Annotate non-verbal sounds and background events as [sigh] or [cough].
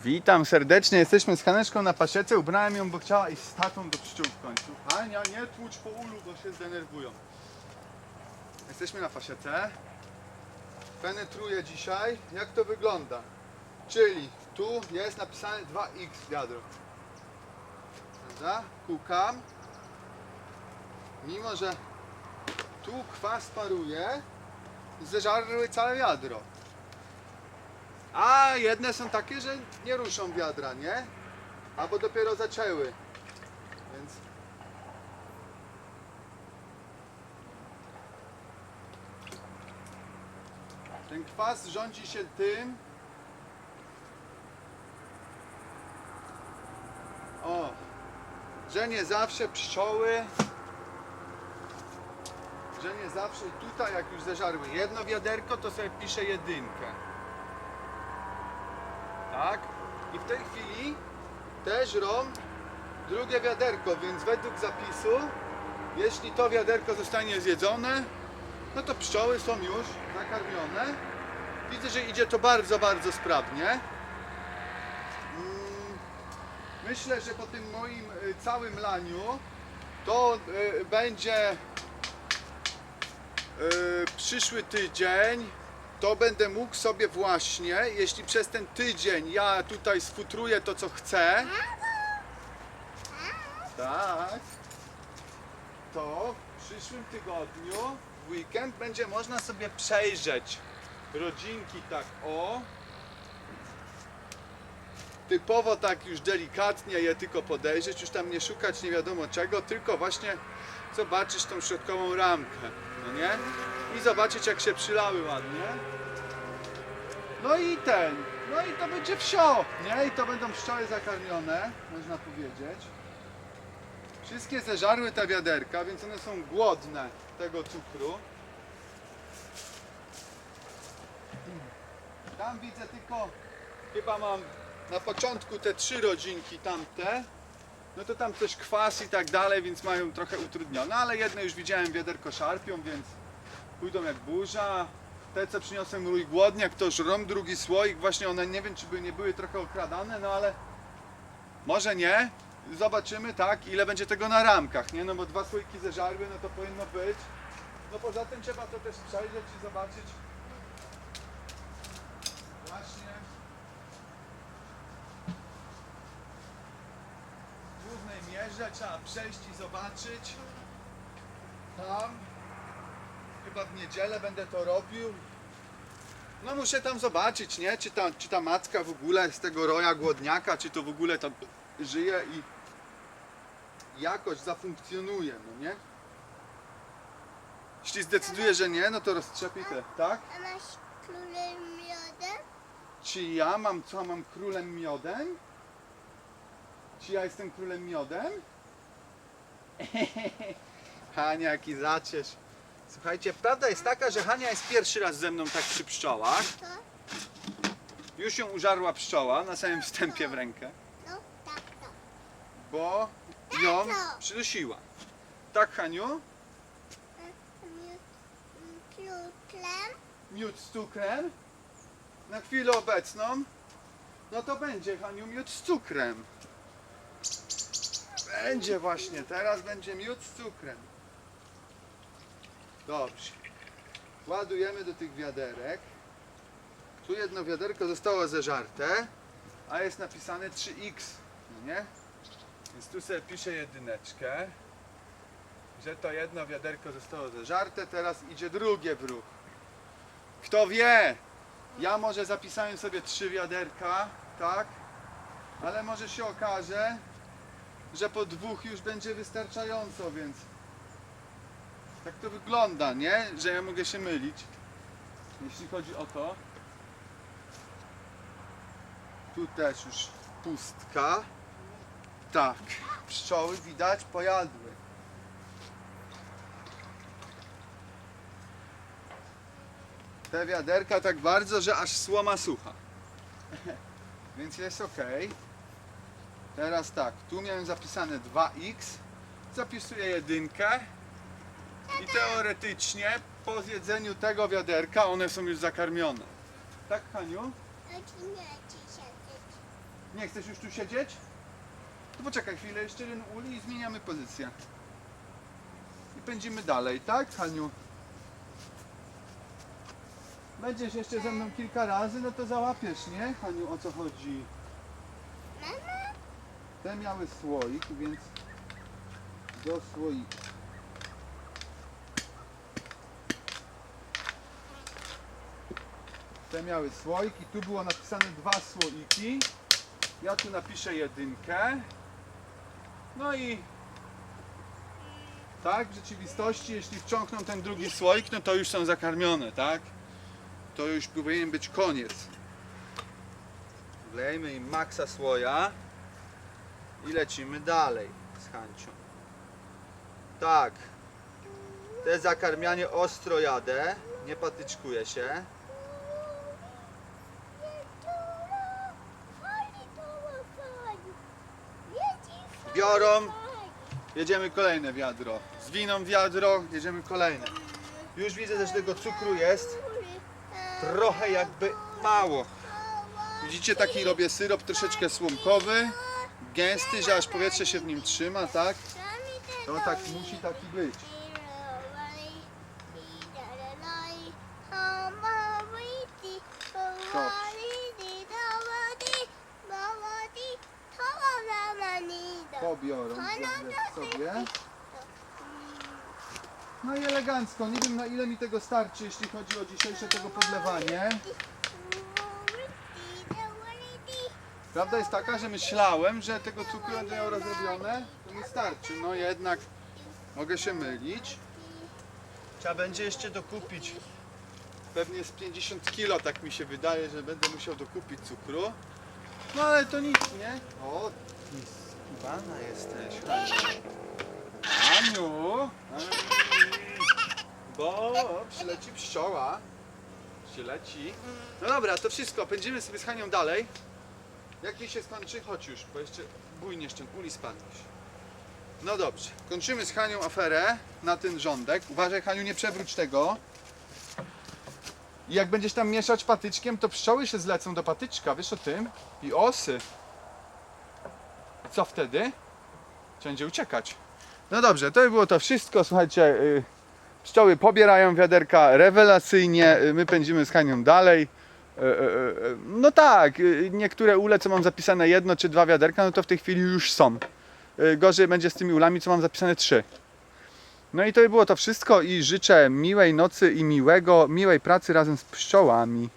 Witam serdecznie, jesteśmy z Haneczką na pasiece, ubrałem ją, bo chciała iść z tatą do pszczół w końcu. Hania, nie tłucz po ulu, bo się zdenerwują. Jesteśmy na pasiece. Penetruję dzisiaj. Jak to wygląda? Czyli tu jest napisane 2x wiadro. Prawda? Kukam. Mimo, że tu kwas paruje, zeżarły całe wiadro. A jedne są takie, że nie ruszą wiadra, nie? Albo dopiero zaczęły. Więc. Ten kwas rządzi się tym. O, że nie zawsze pszczoły. Że nie zawsze tutaj, jak już zeżarły jedno wiaderko, to sobie pisze jedynkę. Tak? I w tej chwili też żrą drugie wiaderko, więc według zapisu, jeśli to wiaderko zostanie zjedzone, no to pszczoły są już nakarmione. Widzę, że idzie to bardzo, bardzo sprawnie. Mm, Myślę, że po tym moim y, całym laniu to y, będzie y, przyszły tydzień to będę mógł sobie właśnie, jeśli przez ten tydzień ja tutaj sfutruję to co chcę, tak, to w przyszłym tygodniu, w weekend, będzie można sobie przejrzeć rodzinki tak o, typowo tak już delikatnie je tylko podejrzeć, już tam nie szukać nie wiadomo czego, tylko właśnie zobaczyć tą środkową ramkę, no nie? I zobaczyć jak się przylały ładnie. No i ten, no i to będzie wsio, nie? I to będą pszczoły zakarmione, można powiedzieć. Wszystkie zeżarły te wiaderka, więc one są głodne tego cukru. Tam widzę tylko, chyba mam na początku te trzy rodzinki tamte. No to tam coś kwas i tak dalej, więc mają trochę utrudnione, ale jedne już widziałem wiaderko szarpią, więc pójdą jak burza. Te co przyniosłem rój głodniak to żrą drugi słoik, właśnie one nie wiem czy by nie były trochę okradane, no ale może nie. Zobaczymy tak ile będzie tego na ramkach, nie? No bo dwa słoiki zeżarły, no to powinno być. No poza tym trzeba to też przejrzeć i zobaczyć właśnie w głównej mierze trzeba przejść i zobaczyć tam chyba w niedzielę będę to robił no muszę tam zobaczyć, nie? Czy ta, czy ta macka w ogóle z tego roja głodniaka, czy to w ogóle tam żyje i jakoś zafunkcjonuje, no nie? Jeśli zdecyduje, że nie, no to roztrzepi te, tak? A masz królem miodem? Czy ja mam, co, mam królem miodem? Czy ja jestem królem miodem? [laughs] Hania, jaki zacierz. Słuchajcie, prawda jest taka, że Hania jest pierwszy raz ze mną tak przy pszczołach. Już ją użarła pszczoła na samym wstępie w rękę, bo ją przydusiła. Tak, Haniu? Miód z cukrem? Na chwilę obecną? No to będzie, Haniu, miód z cukrem. Będzie właśnie, teraz będzie miód z cukrem. Dobrze. Ładujemy do tych wiaderek. Tu jedno wiaderko zostało zeżarte, a jest napisane 3x, no nie? Więc tu sobie piszę jedyneczkę, że to jedno wiaderko zostało zeżarte, teraz idzie drugie w ruch. Kto wie? Ja może zapisałem sobie trzy wiaderka, tak? Ale może się okaże, że po dwóch już będzie wystarczająco, więc tak to wygląda, nie? Że ja mogę się mylić, jeśli chodzi o to. Tu też już pustka. Tak, pszczoły widać pojadły. Te wiaderka tak bardzo, że aż słoma sucha. [laughs] Więc jest ok. Teraz tak, tu miałem zapisane 2x. Zapisuję jedynkę. I teoretycznie po zjedzeniu tego wiaderka one są już zakarmione. Tak, Haniu? Nie chcesz już tu siedzieć? To poczekaj chwilę, jeszcze jeden uli i zmieniamy pozycję. I pędzimy dalej, tak Haniu? Będziesz jeszcze ze mną kilka razy, no to załapiesz, nie? Haniu, o co chodzi? Mama, Te miały słoik, więc do słoika. Te miały słoik i tu było napisane dwa słoiki. Ja tu napiszę jedynkę. No i tak, w rzeczywistości, jeśli wciągną ten drugi słoik, no to już są zakarmione, tak? To już powinien być koniec. Wlejmy im maksa słoja. I lecimy dalej z Hancią. Tak. Te zakarmianie ostro jadę. Nie patyczkuję się. Biorą. Jedziemy kolejne wiadro. Zwiną wiadro, jedziemy kolejne. Już widzę, że tego cukru jest trochę jakby mało. Widzicie, taki robię syrop troszeczkę słomkowy. Gęsty, że aż powietrze się w nim trzyma, tak? To tak musi taki być. Pobiorą sobie. No i elegancko. Nie wiem na ile mi tego starczy, jeśli chodzi o dzisiejsze tego podlewanie. Prawda jest taka, że myślałem, że tego cukru będę miał rozrobione, to mi starczy. No jednak mogę się mylić. Trzeba będzie jeszcze dokupić. Pewnie z 50 kilo, tak mi się wydaje, że będę musiał dokupić cukru. No ale to nic, nie? O, ty skiwana jesteś. Haniu! Bo przyleci pszczoła. Przyleci. No dobra, to wszystko. Pędzimy sobie z Hanią dalej. Jak jej się skończy? Chodź już, bo jeszcze bujnie jeszcze uli spadniesz. No dobrze, kończymy z Hanią aferę na ten rządek. Uważaj Haniu, nie przewróć tego. I jak będziesz tam mieszać patyczkiem, to pszczoły się zlecą do patyczka, wiesz o tym? I osy. I co wtedy? Będzie uciekać. No dobrze, to by było to wszystko. Słuchajcie, y, pszczoły pobierają wiaderka rewelacyjnie. y, My pędzimy z Hanią dalej. E, e, e, No tak, y, niektóre ule, co mam zapisane jedno czy dwa wiaderka, no to w tej chwili już są. Y, Gorzej będzie z tymi ulami, co mam zapisane trzy. No i to by było to wszystko i życzę miłej nocy i miłego, miłej pracy razem z pszczołami.